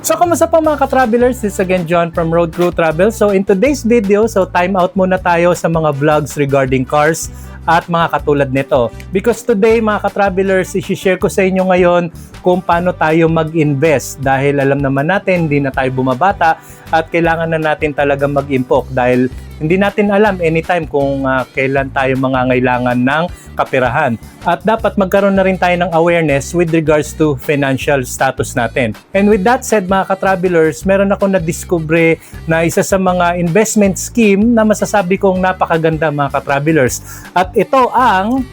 So, kamusta po mga ka-travelers? This is again John from Road Crew Travel. So, in today's video, so time out muna tayo sa mga vlogs regarding cars at mga katulad nito. Because today, mga ka-travelers, isi-share ko sa inyo ngayon kung paano tayo mag-invest. Dahil alam naman natin, hindi na tayo bumabata at kailangan na natin talaga mag-impok dahil hindi natin alam anytime kung ah, kailan tayo mangangailangan ng kapirahan. At dapat magkaroon na rin tayo ng awareness with regards to financial status natin. And with that said, mga ka-travelers, meron ako na-discover na isa sa mga investment scheme na masasabi kong napakaganda mga ka-travelers. At ito ang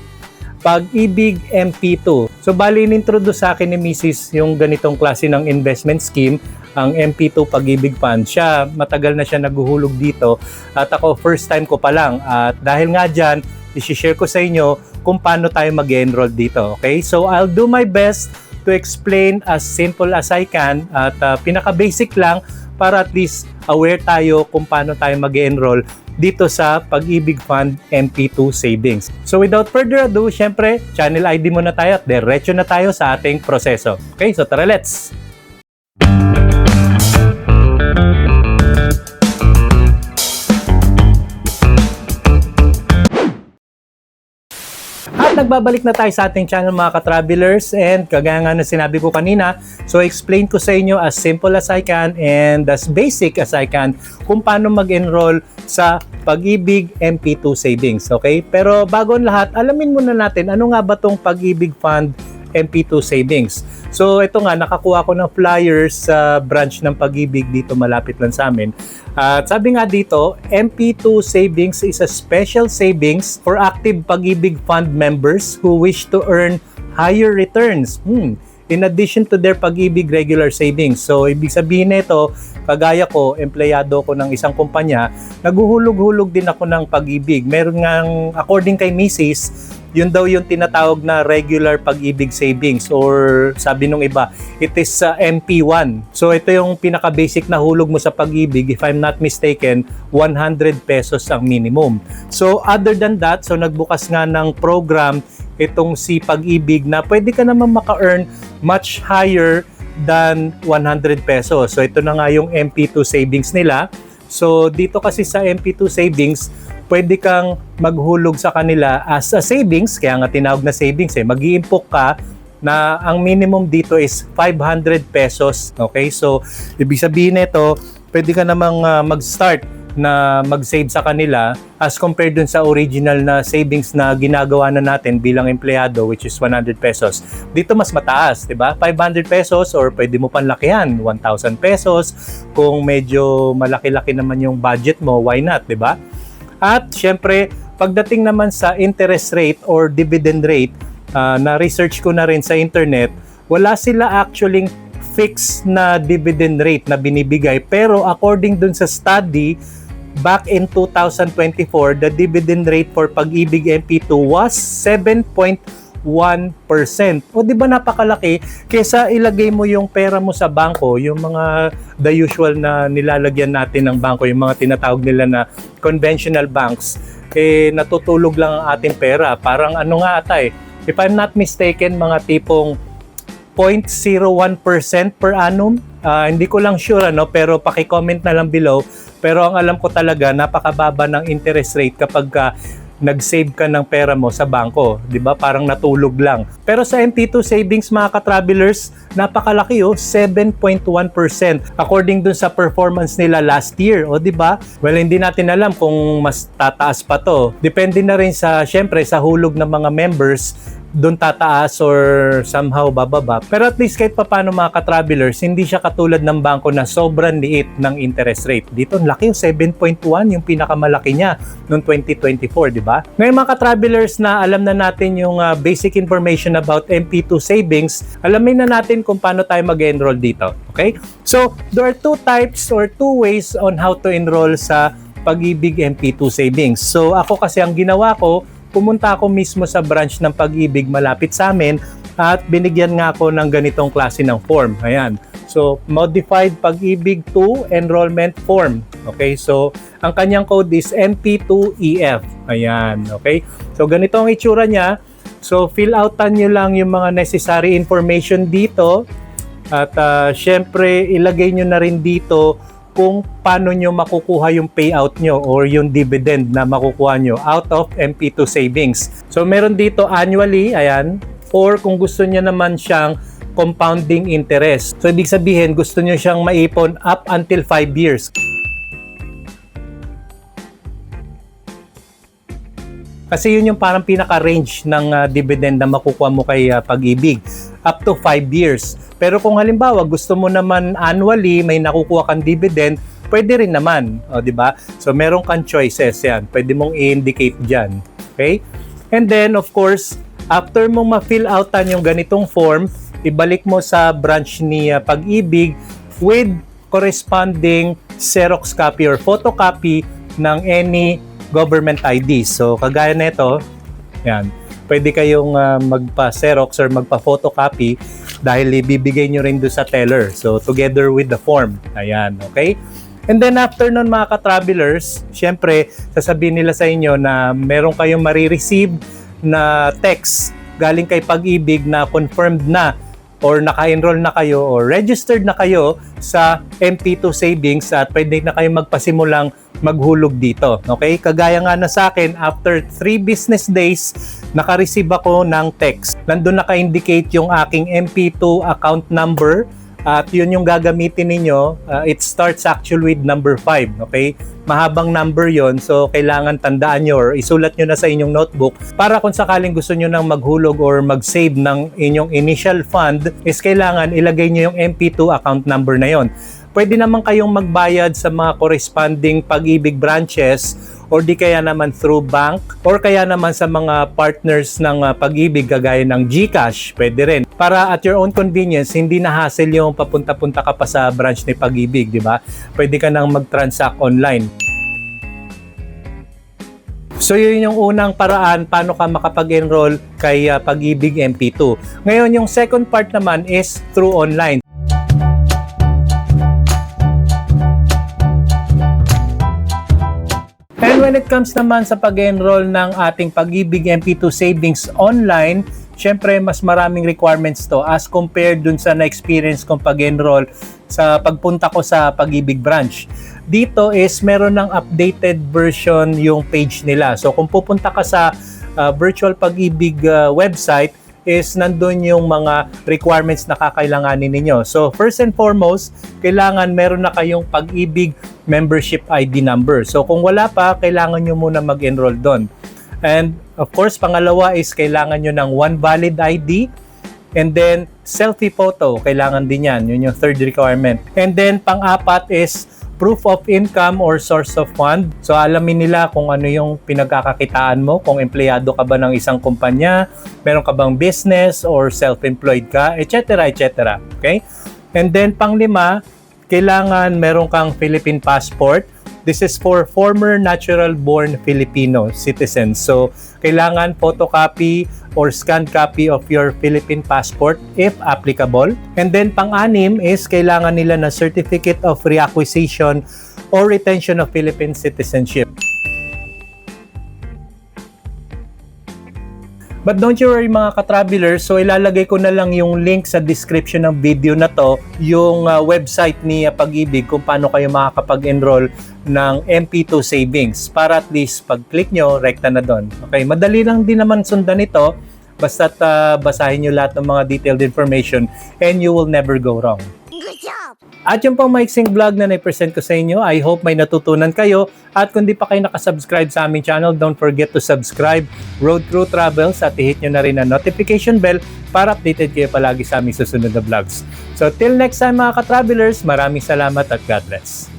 Pag-ibig MP2. So bali in-introduce sa akin ni Mrs. yung ganitong klase ng investment scheme, ang MP2 Pag-ibig Fund. Siya, matagal na siya naguhulog dito at ako first time ko pa lang. At dahil nga dyan, isi-share ko sa inyo kung paano tayo mag-enroll dito. Okay? So I'll do my best to explain as simple as I can at uh, pinaka-basic lang para at least aware tayo kung paano tayo mag-enroll dito sa Pag-ibig Fund MP2 Savings. So without further ado, syempre, channel ID muna tayo at diretso na tayo sa ating proseso. Okay, so tara let's! Nagbabalik na tayo sa ating channel mga ka-travelers and kagaya nga na sinabi ko kanina, so explain ko sa inyo as simple as I can and as basic as I can kung paano mag-enroll sa Pag-ibig MP2 Savings, okay? Pero bago ang lahat, alamin muna natin ano nga ba tong Pag-ibig Fund MP2 Savings. So ito nga, nakakuha ko ng flyers sa branch ng Pag-ibig dito malapit lang sa amin. At sabi nga dito, MP2 Savings is a special savings for active Pag-ibig Fund members who wish to earn higher returns. Hmm. In addition to their Pag-ibig regular savings. So ibig sabihin nito, kagaya ko, empleyado ko ng isang kumpanya, naguhulog-hulog din ako ng Pag-ibig. Meron ngang, according kay Mrs., yun daw yung tinatawag na regular pag-ibig savings or sabi nung iba, it is sa MP1. So ito yung pinaka-basic na hulog mo sa pag-ibig, if I'm not mistaken, 100 pesos ang minimum. So other than that, so nagbukas nga ng program itong si pag-ibig na pwede ka naman maka-earn much higher than 100 pesos. So ito na nga yung MP2 savings nila. So dito kasi sa MP2 savings, pwede kang maghulog sa kanila as a savings, kaya nga tinawag na savings eh, mag ka na ang minimum dito is 500 pesos. Okay, so ibig sabihin nito, pwede ka namang ah, mag-start na mag-save sa kanila as compared dun sa original na savings na ginagawa na natin bilang empleyado which is 100 pesos. Dito mas mataas, 'di ba? 500 pesos or pwede mo panlakihan 1,000 pesos. Kung medyo malaki-laki naman yung budget mo, why not, 'di ba? At syempre, pagdating naman sa interest rate or dividend rate, ah, na research ko na rin sa internet, wala sila actually fixed na dividend rate na binibigay. Pero according dun sa study, back in 2024, the dividend rate for Pag-ibig MP2 was 7.1%. O di ba napakalaki kesa ilagay mo yung pera mo sa bangko, yung mga the usual na nilalagyan natin ng bangko, yung mga tinatawag nila na conventional banks, eh natutulog lang ang ating pera. Parang ano nga ata eh, if I'm not mistaken, mga tipong 0.01% per annum. Ah, hindi ko lang sure ano, pero paki-comment na lang below. Pero ang alam ko talaga, napakababa ng interest rate kapag ka nag-save ka ng pera mo sa bangko, 'di ba? Parang natulog lang. Pero sa MP2 savings mga ka-travelers, napakalaki oh, 7.1% according dun sa performance nila last year, o 'di ba? Well, hindi natin alam kung mas tataas pa 'to. Depende na rin sa syempre sa hulog ng mga members doon tataas or somehow bababa. Pero at least kahit papano mga ka-travelers, hindi siya katulad ng bangko na sobrang liit ng interest rate. Dito, ang laki yung 7.1, yung pinakamalaki niya noong 2024, di ba? Ngayon mga ka-travelers na alam na natin yung uh, basic information about MP2 savings, alamin na natin kung paano tayo mag-enroll dito. Okay? So, there are two types or two ways on how to enroll sa Pag-ibig MP2 savings. So, ako kasi ang ginawa ko, pumunta ako mismo sa branch ng Pag-ibig malapit sa amin at binigyan nga ako ng ganitong klase ng form. Ayan. So, Modified Pag-ibig 2 Enrollment Form. Okay, so ang kanyang code is MP2EF. Ayan, okay? So, ganito ang itsura niya. So, fill outan nyo lang yung mga necessary information dito. At ah, syempre, ilagay nyo na rin dito kung paano nyo makukuha yung payout nyo or yung dividend na makukuha nyo out of MP2 savings. So meron dito annually, ayan, or kung gusto nyo naman siyang compounding interest. So ibig sabihin, gusto nyo siyang maipon up until 5 years. Kasi yun yung parang pinaka-range ng ah, dividend na makukuha mo kay ah, Pag-ibig. Up to 5 years. Pero kung halimbawa gusto mo naman annually may nakukuha kang dividend, pwede rin naman, di ba? So meron kang choices 'yan. Pwede mong i-indicate diyan. Okay? And then of course, after mo ma-fill outan yung ganitong form, ibalik mo sa branch ni ah, Pag-ibig with corresponding Xerox copy or photocopy ng any government ID. So kagaya nito, yan. Pwede kayong ah, magpa-Xerox or magpa-photocopy dahil ibibigay nyo rin doon sa teller. So, together with the form. Ayan, okay? And then after nun mga ka-travelers, syempre, sasabihin nila sa inyo na meron kayong marireceive na text galing kay Pag-ibig na confirmed na or naka-enroll na kayo or registered na kayo sa MP2 Savings at pwede na kayo magpasimulang maghulog dito. Okay? Kagaya nga na sa akin, after 3 business days, naka-receive ako ng text. Nandun naka-indicate yung aking MP2 account number at yun yung gagamitin ninyo. Uh, it starts actually with number 5. Okay? Mahabang number yon so kailangan tandaan nyo or isulat nyo na sa inyong notebook para kung sakaling gusto nyo nang maghulog or mag-save ng inyong initial fund is kailangan ilagay nyo yung MP2 account number na yon. Pwede naman kayong magbayad sa mga corresponding pag-ibig branches or di kaya naman through bank or kaya naman sa mga partners ng uh, pag-ibig kagaya ng GCash, pwede rin. Para at your own convenience, hindi na hassle yung papunta-punta ka pa sa branch ni pag-ibig, di ba? Pwede ka nang mag-transact online. So yun yung unang paraan paano ka makapag-enroll kay uh, Pag-ibig MP2. Ngayon yung second part naman is through online. When it comes naman sa pag-enroll ng ating Pag-ibig MP2 Savings online, syempre mas maraming requirements to as compared dun sa na-experience kong pag-enroll sa pagpunta ko sa Pag-ibig branch. Dito is meron ng updated version yung page nila. So kung pupunta ka sa uh, virtual Pag-ibig uh, website, is nandun yung mga requirements na kakailanganin ninyo. So first and foremost, kailangan meron na kayong pag-ibig membership ID number. So kung wala pa, kailangan nyo muna mag-enroll doon. And of course, pangalawa is kailangan nyo ng one valid ID and then selfie photo, kailangan din yan. Yun yung third requirement. And then pang-apat is proof of income or source of fund. So alamin nila kung ano yung pinagkakakitaan mo, kung empleyado ka ba ng isang kumpanya, meron ka bang business or self-employed ka, etc. etc. Okay? And then panglima, kailangan meron kang Philippine passport. This is for former natural-born Filipino citizens. So, kailangan photocopy or scanned copy of your Philippine passport if applicable. And then, pang-anim is kailangan nila na certificate of reacquisition or retention of Philippine citizenship. But don't you worry mga ka-travelers, so ilalagay ko na lang yung link sa description ng video na to, yung uh, website ni uh, Pag-ibig kung paano kayo makakapag-enroll ng MP2 savings para at least pag-click nyo, rekta na doon. Okay, madali lang din naman sundan ito, basta't uh, basahin nyo lahat ng mga detailed information and you will never go wrong. Good job! At yung pang maiksing vlog na na-present ko sa inyo, I hope may natutunan kayo. At kung di pa kayo nakasubscribe sa aming channel, don't forget to subscribe Road Crew Travels at i-hit nyo na rin ang notification bell para updated kayo palagi sa aming susunod na vlogs. So till next time mga ka-travelers, maraming salamat at God bless.